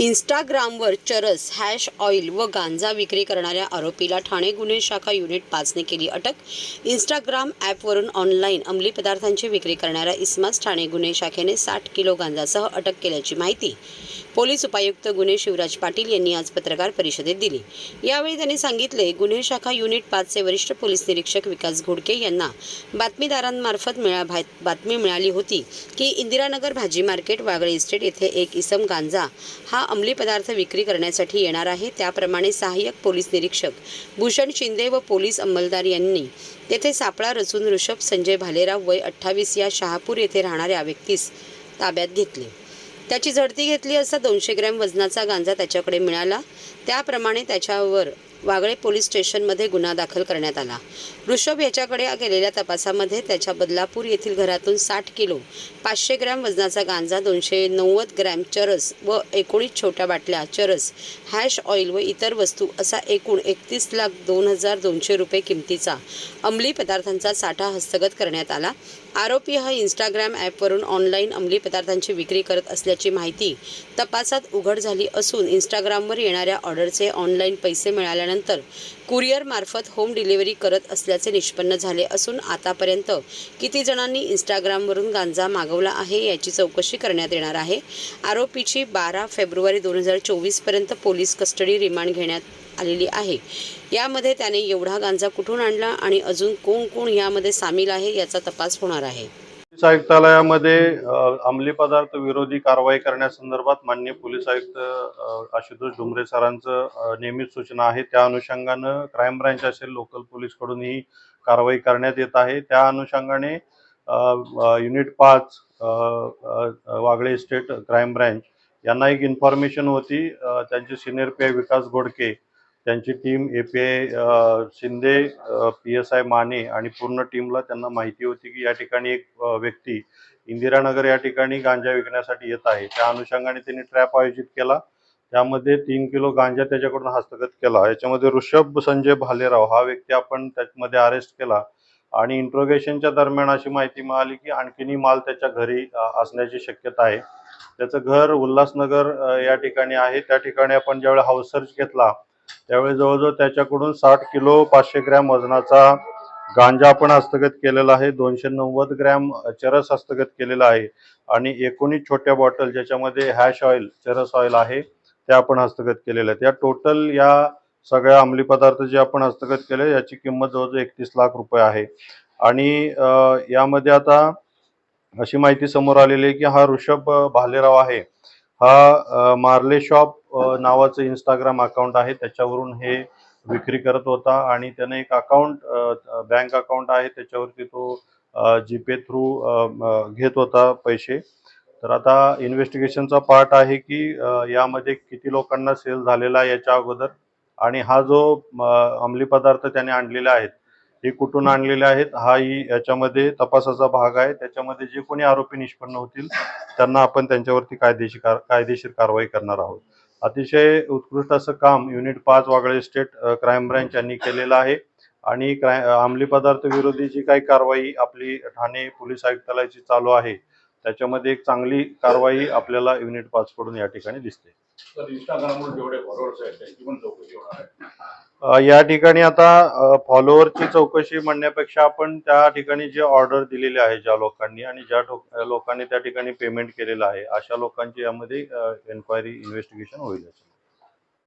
इंस्टाग्रामवर चरस hash oil व गांजा विक्री करणाऱ्या आरोपीला ठाणे गुन्हे शाखा युनिट पाचने केली अटक. इंस्टाग्राम ॲपवरून ऑनलाईन अंमली पदार्थांची विक्री करणाऱ्या इस्मास ठाणे गुन्हे शाखेने साठ किलो गांजासह अटक केल्याची माहिती. पोलीस उपायुक्त गुन्हे शिवराज पाटील यांनी आज पत्रकार परिषदेत दिली. यावेळी त्यांनी सांगितले गुन्हे शाखा युनिट पाचचे वरिष्ठ पोलीस निरीक्षक विकास घोडके यांना बातमीदारांमार्फत मिळा बातमी मिळाली होती की इंदिरानगर भाजी मार्केट वागळे इस्टेट येथे एक इसम गांजा हा अंमली पदार्थ विक्री करण्यासाठी येणार आहे. त्याप्रमाणे सहाय्यक पोलीस निरीक्षक भूषण शिंदे व पोलीस अंमलदार यांनी तेथे सापळा रचून ऋषभ संजय भालेराव वय अठ्ठावीस या शहापूर येथे राहणाऱ्या व्यक्तीस ताब्यात घेतले. त्याची झडती घेतली असता दोनशे ग्रॅम वजनाचा गांजा त्याच्याकडे मिळाला. त्याप्रमाणे त्याच्यावर वागळे पोलीस स्टेशनमध्ये गुन्हा दाखल करण्यात आला. ऋषभ याच्याकडे केलेल्या तपासामध्ये त्याच्या बदलापूर येथील घरातून साठ किलो पाचशे ग्रॅम वजनाचा गांजा दोनशे नव्वद ग्रॅम चरस व एकोणीस छोट्या बाटल्या चरस हॅश ऑइल व इतर वस्तू असा एकूण एकतीस लाख दोन हजार दोनशे रुपये किमतीचा अंमली पदार्थांचा साठा हस्तगत करण्यात आला. आरोपी हा इंस्टाग्राम ॲपवरून ऑनलाईन अंमली पदार्थांची विक्री करत असल्याची माहिती तपासात उघड झाली असून इंस्टाग्रामवर येणाऱ्या ऑर्डरचे ऑनलाईन पैसे मिळाल्यानंतर कुरिअरमार्फत होम डिलिव्हरी करत असल्याचे निष्पन्न झाले असून आतापर्यंत किती जणांनी इंस्टाग्रामवरून गांजा मागवला आहे याची चौकशी करण्यात येणार आहे. आरोपीची बारा फेब्रुवारी दोन हजार चोवीसपर्यंत पोलीस कस्टडी रिमांड घेण्यात आलेली आहे. यामध्ये त्याने एवढा गांजा कुठून आणला आणि अजून कोण कोण यामध्ये सामील आहे याचा तपास होणार आहे. पोलीस आयुक्तालयामध्ये अंमली पदार्थ विरोधी कारवाई करण्यासंदर्भात माननीय पोलीस आयुक्त आशुतोष डुमरे सरांचं नियमित सूचना आहे. त्या अनुषंगानं क्राईम ब्रँच असेल लोकल पोलीसकडून ही कारवाई करण्यात येत आहे. त्या अनुषंगाने युनिट पाच वागळे स्टेट क्राईम ब्रँच यांना एक इन्फॉर्मेशन होती. त्यांचे senior P I Vikas Godke त्यांची team A P I Shinde P S I Mane आणि पूर्ण टीमला त्यांना माहिती होती की या ठिकाणी एक व्यक्ती इंदिरानगर या ठिकाणी गांजा विकण्यासाठी येत आहे. त्या अनुषंगाने त्यांनी ट्रॅप आयोजित केला. त्यामध्ये तीन किलो गांजा त्याच्याकडून हस्तगत केला. याच्यामध्ये ऋषभ संजय भालेराव हा व्यक्ती आपण त्यामध्ये अरेस्ट केला आणि इंट्रोगेशनच्या दरम्यान अशी माहिती मिळाली की आणखीनही माल त्याच्या घरी असण्याची शक्यता आहे. त्याचं घर उल्हासनगर या ठिकाणी आहे. त्या ठिकाणी आपण ज्यावेळी हाऊस सर्च घेतला त्यावेळी जवळजवळ त्याच्याकडून साठ किलो पाचशे ग्रॅम वजनाचा गांजा आपण हस्तगत केलेला आहे. दोनशे नव्वद ग्रॅम चरस हस्तगत केलेला आहे. आणि एकोणीस छोट्या बॉटल ज्याच्यामध्ये हॅश ऑइल चरस ऑइल आहे ते आपण हस्तगत केलेलं आहेत. त्या टोटल या सगळ्या अंमली पदार्थ जे आपण हस्तगत केले याची किंमत जवळजवळ एकतीस लाख रुपये आहे. आणि यामध्ये आता अशी माहिती समोर आलेली आहे की हा ऋषभ भालेराव आहे. हा मार्ले शॉप नावाचं इंस्टाग्राम अकाउंट आहे त्याच्यावरून हे विक्री करत होता आणि त्याने एक अकाउंट बँक अकाउंट आहे त्याच्यावरती तो जीपे थ्रू घेत होता पैसे. तर आता इन्व्हेस्टिगेशनचा पार्ट आहे की यामध्ये किती लोकांना सेल झालेला आहे याच्या अगोदर आणि हा जो अंमली पदार्थ त्याने आणलेले आहेत हे कुठून आणलेले आहेत हाही याच्यामध्ये तपासाचा भाग आहे. त्याच्यामध्ये जे कोणी आरोपी निष्पन्न होतील त्यांना आपण त्यांच्यावरती कायदेशीर कार- कायदेशीर कारवाई करणार आहोत. अतिशय उत्कृष्ट असं काम युनिट पाच वागळे स्टेट क्राईम ब्रँच यांनी केलेलं आहे. आणि क्राय अंमली पदार्थ विरोधी जी काही कारवाई आपली ठाणे पोलीस आयुक्तालयाची चालू आहे त्याच्यामध्ये एक चांगली कारवाई आपल्याला युनिट पाच कडून या ठिकाणी दिसते. या ठिकाणी आता फॉलोअरची चौकशी म्हणण्यापेक्षा आपण त्या ठिकाणी जे ऑर्डर दिलेले आहे ज्या लोकांनी आणि ज्या लोकांनी त्या ठिकाणी पेमेंट केलेलं आहे अशा लोकांची यामध्ये एन्क्वायरी इन्व्हेस्टिगेशन होईल